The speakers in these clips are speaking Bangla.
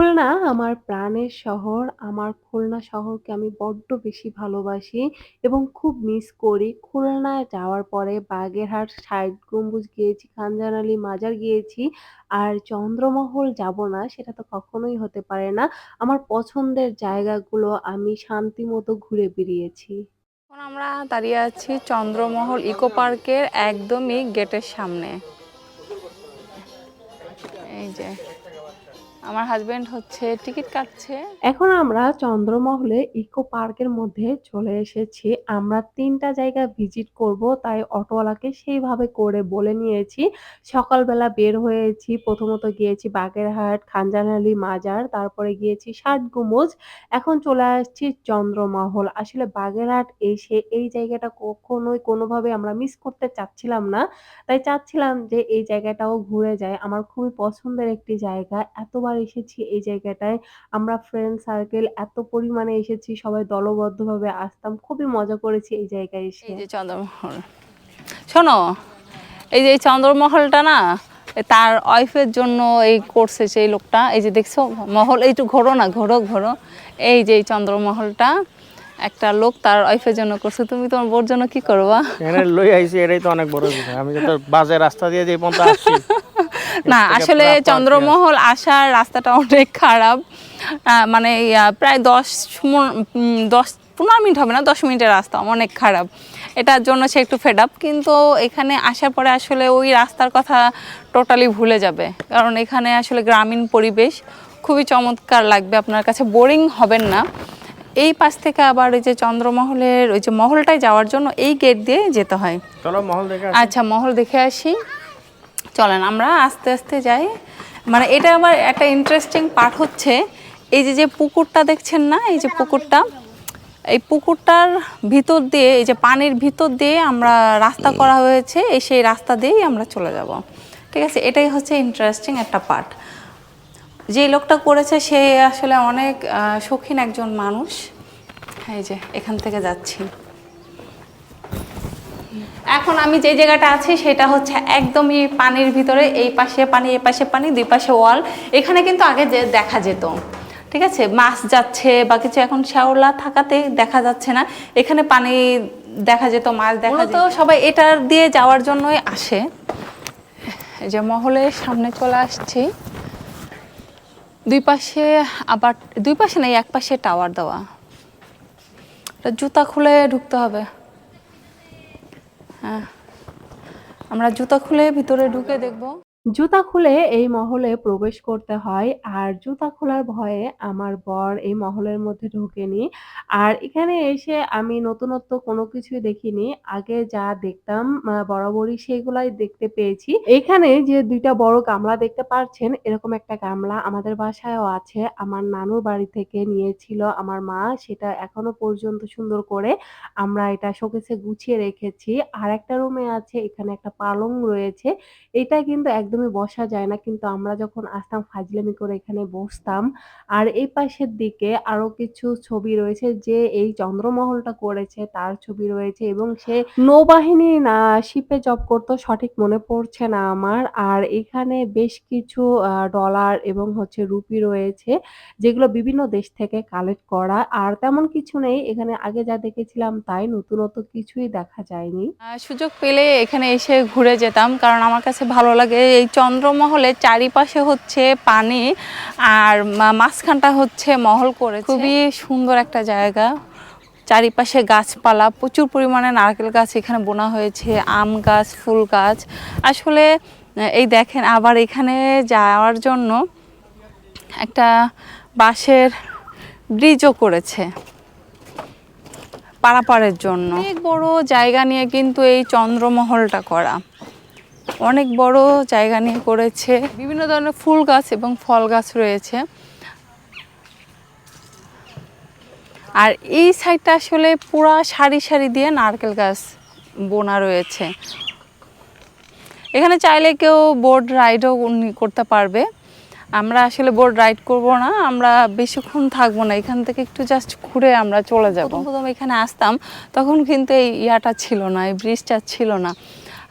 খুলনা আমার প্রাণের শহর। আমার খুলনা শহরকে আমি বড্ড বেশি ভালোবাসি এবং খুব মিস করি। খুলনায় যাওয়ার পরে বাগেরহাট, সাইড গম্বুজ গিয়েছি, খানজাহান আলী মাজার গিয়েছি। আর চন্দ্রমহল যাব না সেটা তো কখনোই হতে পারে না। আমার পছন্দের জায়গাগুলো আমি শান্তি মতো ঘুরে বেরিয়েছি। এখন আমরা দাঁড়িয়ে আছি চন্দ্রমহল ইকো পার্কের একদমই গেটের সামনে এই যে আমার হাজবেন্ড হচ্ছে টিকিট কাটছে এখন আমরা চন্দ্রমহলে ইকো পার্কের মধ্যে চলে এসেছি। আমরা তিনটা জায়গা ভিজিট করব। তাই অটোওয়ালাকে সেইভাবে করে বলে নিয়েছি। সকালবেলা বের হয়েছি। প্রথমত গিয়েছি বাগেরহাট, খানজাহান আলী মাজার, তারপরে গিয়েছি ষাট গম্বুজ। এখন চলে আসছি চন্দ্রমহল। আসলে বাগেরহাট এসে এই জায়গাটা কখনোই কোনোভাবে আমরা মিস করতে চাচ্ছিলাম না। তাই চাচ্ছিলাম যে এই জায়গাটাও ঘুরে যায় আমার খুবই পছন্দের একটি জায়গা। এতবার এসেছি এই জায়গাটায়। আমরা ফ্রেন্ড সার্কেল এত পরিমাণে এসেছি সবাই দলবদ্ধভাবে আসতাম। খুবই মজা করেছি এই জায়গায় এসে। এই যে চন্দ্রমহল শোনো এই যে চন্দ্রমহলটা না তার ওয়াইফের জন্য এই করছে সেই লোকটা এই যে দেখছ মহল এইটু ঘোরো না ঘোরো ঘোরো এই যে এই চন্দ্রমহলটা একটা লোক তার ওয়াইফের জন্য করছে তুমি তোমার বোর জন্য কি করবা এখানে লই আইছি এটাই তো অনেক বড় বিষয় আমি তো বাজে রাস্তা দিয়ে যে পর্যন্ত আসছি না আসলে চন্দ্রমহল আসার রাস্তাটা অনেক খারাপ। মানে প্রায় দশ দশ পনেরো মিনিট হবে না দশ মিনিটের রাস্তা অনেক খারাপ। এটার জন্য সে একটু ফেড আপ কিন্তু এখানে আসার পরে আসলে ওই রাস্তার কথা টোটালি ভুলে যাবে। কারণ এখানে আসলে গ্রামীণ পরিবেশ খুবই চমৎকার লাগবে আপনার কাছে বোরিং হবেন না। এই পাশ থেকে আবার ওই যে চন্দ্রমহলের ওই যে মহলটায় যাওয়ার জন্য এই গেট দিয়ে যেতে হয়। চলো মহল দেখে আচ্ছা মহল দেখে আসি। চলেন, আমরা আস্তে আস্তে যাই। মানে এটা আবার একটা ইন্টারেস্টিং পার্ট হচ্ছে, এই যে যে পুকুরটা দেখছেন না? এই যে পুকুরটা, এই পুকুরটার ভিতর দিয়ে, এই যে পানির ভিতর দিয়ে আমরা রাস্তা করা হয়েছে, এই সেই রাস্তা দিয়েই আমরা চলে যাব। ঠিক আছে? এটাই হচ্ছে ইন্টারেস্টিং একটা পার্ট যে লোকটা করেছে, সে আসলে অনেক শৌখিন একজন মানুষ। এই যে, এখান থেকে যাচ্ছি। এখন আমি যে জায়গাটা আছি সেটা হচ্ছে একদমই পানির ভিতরে এই পাশে পানি এই পাশে পানি দুই পাশে ওয়াল। এখানে কিন্তু আগে যে দেখা যেত ঠিক আছে? মাছ যাচ্ছে বা কিছু এখন শ্যাওলা থাকাতে দেখা যাচ্ছে না। এখানে পানি দেখা যেত মাছ দেখা যেত। সবাই এটার দিয়ে যাওয়ার জন্যই আসে। যে মহলের সামনে চলে আসছি। দুই পাশে আবার দুই পাশে নেই এক পাশে টাওয়ার দেওয়া। জুতা খুলে ঢুকতে হবে। আমরা জুতা খুলে ভিতরে ঢুকে দেখব। জুতা খুলে এই মহলে প্রবেশ করতে হয়। আর জুতা খোলার ভয়ে আমার বর এই মহলের মধ্যে ঢোকেনি। আর এখানে এসে আমি নতুনত্ব কোনো কিছুই দেখিনি। আগে যা দেখতাম বরাবরই সেগুলাই দেখতে পেয়েছি। এখানে যে দুইটা বড় গামলা দেখতে পাচ্ছেন এরকম একটা গামলা আমাদের বাসায়ও আছে। আমার নানুর বাড়ি থেকে নিয়েছিল আমার মা, সেটা এখনও পর্যন্ত সুন্দর করে আমরা এটা শোকেসে গুছিয়ে রেখেছি। আর একটা রুমে আছে, এখানে একটা পালং রয়েছে। এটা কিন্তু একদমই বসা যায় না। কিন্তু আমরা যখন আসতাম ফাজলামি করে এখানে বসতাম। আর এই পাশের দিকে আরও কিছু ছবি রয়েছে যে এই চন্দ্রমহলটা করেছে, তার ছবি রয়েছে এবং সে নৌবাহিনী, না শিপে জব করতো সঠিক মনে পড়ছে না আমার। আর এখানে বেশ কিছু ডলার এবং হচ্ছে রুপি রয়েছে যেগুলো বিভিন্ন দেশ থেকে কালেক্ট করা। আর তেমন কিছু নেই, এখানে আগে যা দেখেছিলাম তাই নতুনত্ব কিছুই দেখা যায়নি। সুযোগ পেলে এখানে এসে ঘুরে যেতাম, কারণ আমার কাছে ভালো লাগে এই চন্দ্রমহলের চারিপাশে হচ্ছে পানি আর মাঝখানটা হচ্ছে মহল করে খুবই সুন্দর একটা জায়গা। চারিপাশে গাছপালা প্রচুর পরিমাণে নারকেল গাছ এখানে বোনা হয়েছে আম গাছ ফুল গাছ। আসলে এই দেখেন আবার এখানে যাওয়ার জন্য একটা বাঁশের ব্রিজও করেছে পারাপারের জন্য। অনেক বড় জায়গা নিয়ে কিন্তু এই চন্দ্রমহলটা করা। অনেক বড় জায়গা নিয়ে করেছে। বিভিন্ন ধরনের ফুল গাছ এবং ফল গাছ রয়েছে। আর এই সাইডটা আসলে পুরা সারি সারি দিয়ে নারকেল গাছ বোনা রয়েছে। এখানে চাইলে কেউ বোর্ড রাইডও করতে পারবে। আমরা আসলে বোর্ড রাইড করব না, আমরা বেশিক্ষণ থাকব না। এখান থেকে একটু জাস্ট ঘুরে আমরা চলে যাব। প্রথম এখানে আসতাম, তখন কিন্তু এই ইয়াটা ছিল না, এই ব্রিজটা ছিল না।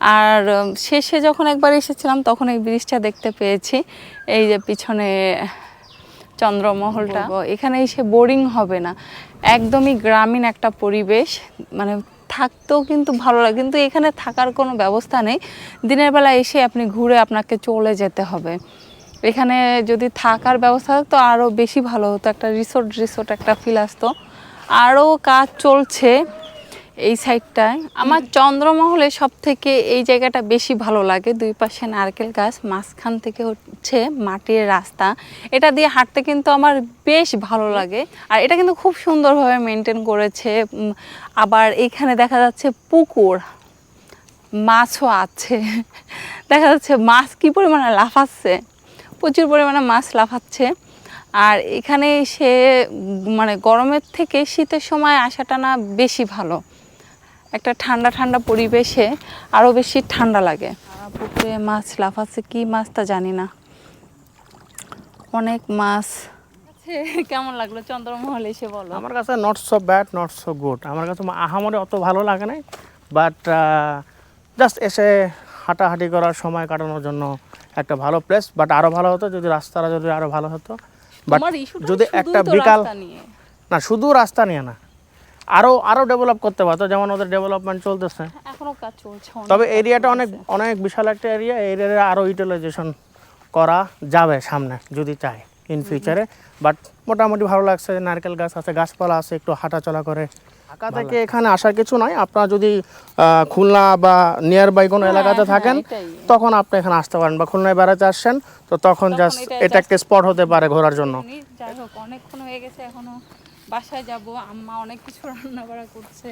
আর শেষে যখন একবার এসেছিলাম তখন এই ব্রিজটা দেখতে পেয়েছি। এই যে পিছনে চন্দ্রমহলটা। এখানে এসে বোরিং হবে না। একদমই গ্রামীণ একটা পরিবেশ। মানে থাকতেও কিন্তু ভালো লাগে। কিন্তু এখানে থাকার কোনো ব্যবস্থা নেই। দিনের বেলা এসে আপনি ঘুরে আপনাকে চলে যেতে হবে। এখানে যদি থাকার ব্যবস্থা থাকতো আরও বেশি ভালো হতো। একটা রিসোর্ট রিসোর্ট একটা ফিল আসতো। আরও কাজ চলছে। এই সাইডটায়। আমার চন্দ্রমহলে সব থেকে এই জায়গাটা বেশি ভালো লাগে। দুই পাশে নারকেল গাছ, মাঝখান থেকে হচ্ছে মাটির রাস্তা। এটা দিয়ে হাঁটতে কিন্তু আমার বেশ ভালো লাগে। আর এটা কিন্তু খুব সুন্দরভাবে মেনটেন করেছে। আবার এখানে দেখা যাচ্ছে পুকুর। মাছও আছে। দেখা যাচ্ছে মাছ কি পরিমাণে লাফাচ্ছে। প্রচুর পরিমাণে মাছ লাফাচ্ছে। আর এখানে সে মানে গরমের থেকে শীতের সময় আসাটা না বেশি ভালো। একটা ঠান্ডা ঠান্ডা পরিবেশে আরও বেশি ঠান্ডা লাগে। পুকুরে মাছ লাফাচ্ছে কি মাছ তা জানি না। অনেক মাছ। কেমন লাগল? চন্দ্রমহল এসে বলো। আমার কাছে not so bad not so good আমার কাছে আহামরে অত ভালো লাগে নাই বাট জাস্ট এসে হাঁটাহাঁটি করার সময় কাটানোর জন্য একটা ভালো প্লেস বাট আরও ভালো হতো যদি রাস্তাটা যদি আরও ভালো হতো। বাট যদি একটা বিকাল না শুধু রাস্তা নিয়ে না। আরও আরও ডেভেলপ করতে পারতো যেমন ওদের ডেভেলপমেন্ট চলতেছে। এখনও কাজ চলছে তবে এরিয়াটা অনেক অনেক বিশাল একটা এরিয়া এই এরিয়াটা আরও ইউটিলাইজেশন করা যাবে সামনে যদি চায় ইন ফিউচারে বাট মোটামুটি ভালো লাগছে নারকেল গাছ আছে গাছপালা আছে একটু হাঁটাচলা করে। ঢাকা থেকে এখানে আসার কিছু নাই। আপনারা যদি খুলনা বা নিয়ার বাই কোনো হ্যাঁ, এলাকাতে হ্যাঁ, থাকেন তখন আপনি এখানে আসতে পারেন বা খুলনায় বেড়াতে আসছেন তো তখন জাস্ট এটা একটা স্পট হতে পারে ঘোরার জন্য। অনেকক্ষণ হয়ে গেছে এখনও বাসায় যাব, আম্মা অনেক কিছু রান্না বাড়া করছে,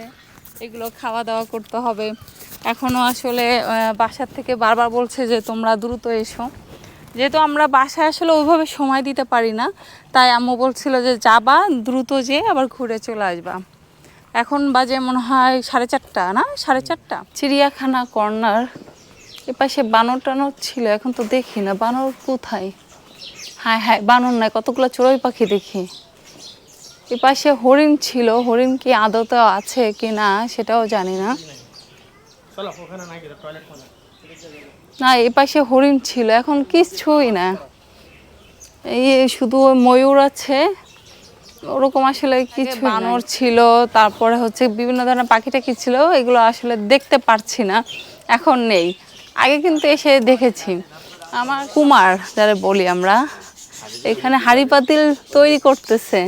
এগুলো খাওয়া দাওয়া করতে হবে। এখনও আসলে বাসার থেকে বারবার বলছে যে তোমরা দ্রুত এসো। যেহেতু আমরা বাসায় আসলে ওইভাবে সময় দিতে পারি না, তাই আম্মু বলছিল যে যাবা, দ্রুত যেয়ে আবার ঘুরে চলে আসবা। এখন বাজে মনে হয় সাড়ে চারটা, না? সাড়ে চারটা? চিড়িয়াখানা কর্নার, এপাশে বানর টানর ছিল, এখন তো দেখি না। বানর কোথায়? হ্যাঁ হ্যাঁ বানর নাই, কতগুলো চড়ুই পাখি দেখি। এপাশে হরিণ ছিল হরিণ কি আদতে আছে কি না সেটাও জানি না। না এপাশে হরিণ ছিল এখন কিছুই না। এই শুধু ময়ূর আছে ওরকম আসলে কিছু বানর ছিল তারপরে হচ্ছে বিভিন্ন ধরনের পাখি টাখি ছিল এগুলো আসলে দেখতে পারছি না এখন নেই। আগে কিন্তু এসে দেখেছি। আমার কুমার যারা বলি আমরা এখানে হাড়ি পাতিল তৈরি করতেছে।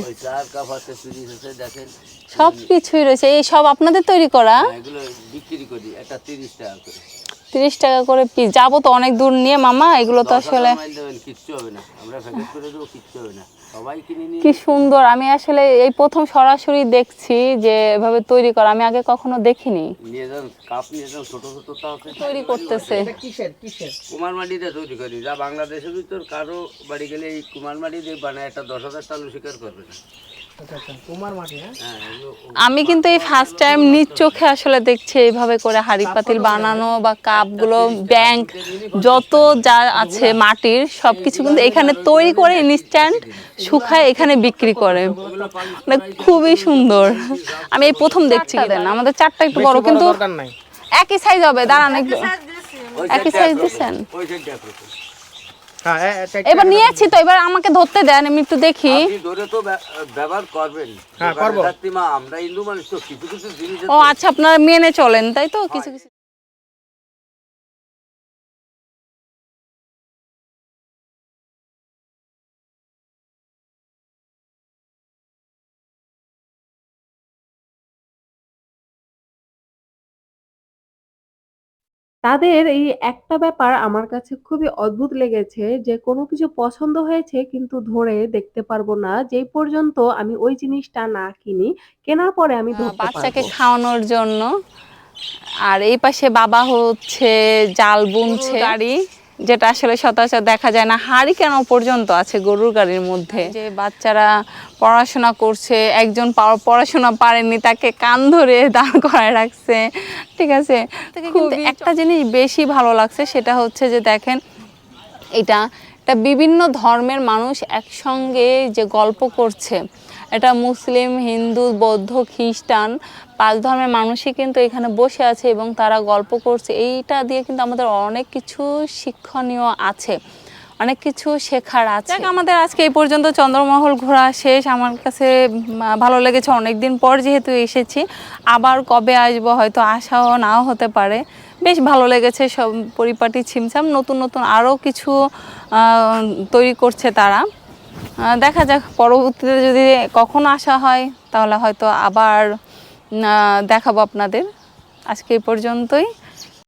সব কিছুই রয়েছে। এই সব আপনাদের তৈরি করা? একটা তিরিশ টাকা করে। পিস যাব তো অনেক দূর নিয়ে মামা এগুলো তো আসলে কিচ্ছু হবে না। আমরা প্যাকেট করে দেবো কিচ্ছু হবে না। কি সুন্দর। আমি আসলে এই প্রথম সরাসরি দেখছি যে এভাবে তৈরি করা। আমি আগে কখনো দেখিনি। নিয়ে কাপ নিয়ে ছোট ছোট তাও তৈরি করতেছে। কিসের কিসের? কুমার মাটিতে তৈরি করি। যা বাংলাদেশের ভিতর কারও বাড়ি গেলে এই কুমারমাটি দিয়ে বানায় একটা দশ হাজার চালু স্বীকার করবে না। কুমার মাটি হ্যাঁ হ্যাঁ? আমি কিন্তু এই ফার্স্ট টাইম নিজ চোখে আসলে দেখছি এইভাবে করে হাড়ি পাতিল বানানো বা কাপগুলো ব্যাংক যত যা আছে মাটির সব কিছু কিন্তু এখানে তৈরি করে ইনস্ট্যান্ট শুকায় এখানে বিক্রি করে। মানে খুবই সুন্দর। আমি এই প্রথম দেখছি আমাদের চারটা একটু বড় কিন্তু একই সাইজ হবে। দাঁড়ান একটু। একই সাইজ একরকম, এবার নিয়েছি তো এবার আমাকে ধরতে দেন আমি একটু দেখি। ধরে তো ব্যবহার করবেন। হ্যাঁ, করব। আমরা হিন্দু মানুষ তো কিছু কিছু জিনিস ও আচ্ছা আপনারা মেনে চলেন তাই তো? কিছু কিছু তাদের এই একটা ব্যাপার আমার কাছে খুবই অদ্ভুত লেগেছে যে কোনো কিছু পছন্দ হয়েছে কিন্তু ধরে দেখতে পারব না যেই পর্যন্ত আমি ওই জিনিসটা না কিনি কেনার পরে আমি আহ, ধরতে বাচ্চাকে পারব খাওয়ানোর জন্য। আর এই পাশে বাবা হচ্ছে জাল বুনছে। গাড়ি। যেটা আসলে সচরাচর দেখা যায় না হাড়ি কেন পর্যন্ত আছে গরুর গাড়ির মধ্যে। যে বাচ্চারা পড়াশোনা করছে একজন পড়াশোনা পারেনি তাকে কান ধরে দাঁড় করায় রাখছে ঠিক আছে? কিন্তু একটা জিনিস বেশি ভালো লাগছে সেটা হচ্ছে যে দেখেন এটা এটা বিভিন্ন ধর্মের মানুষ একসঙ্গে যে গল্প করছে এটা মুসলিম, হিন্দু, বৌদ্ধ, খ্রিস্টান, পাঁচ ধর্মের মানুষই কিন্তু এখানে বসে আছে এবং তারা গল্প করছে। এইটা দিয়ে কিন্তু আমাদের অনেক কিছু শিক্ষণীয় আছে, অনেক কিছু শেখার আছে। আমাদের আজকে এই পর্যন্ত চন্দ্রমহল ঘোরা শেষ। আমার কাছে ভালো লেগেছে। অনেক দিন পর যেহেতু এসেছি, আবার কবে আসব হয়তো আসাও নাও হতে পারে। বেশ ভালো লেগেছে সব পরিপাটি ছিমছাম। নতুন নতুন আরও কিছু তৈরি করছে তারা। দেখা যাক, পরবর্তীতে যদি কখনো আসা হয়, তাহলে হয়তো আবার দেখাবো আপনাদের। আজকে এই পর্যন্তই।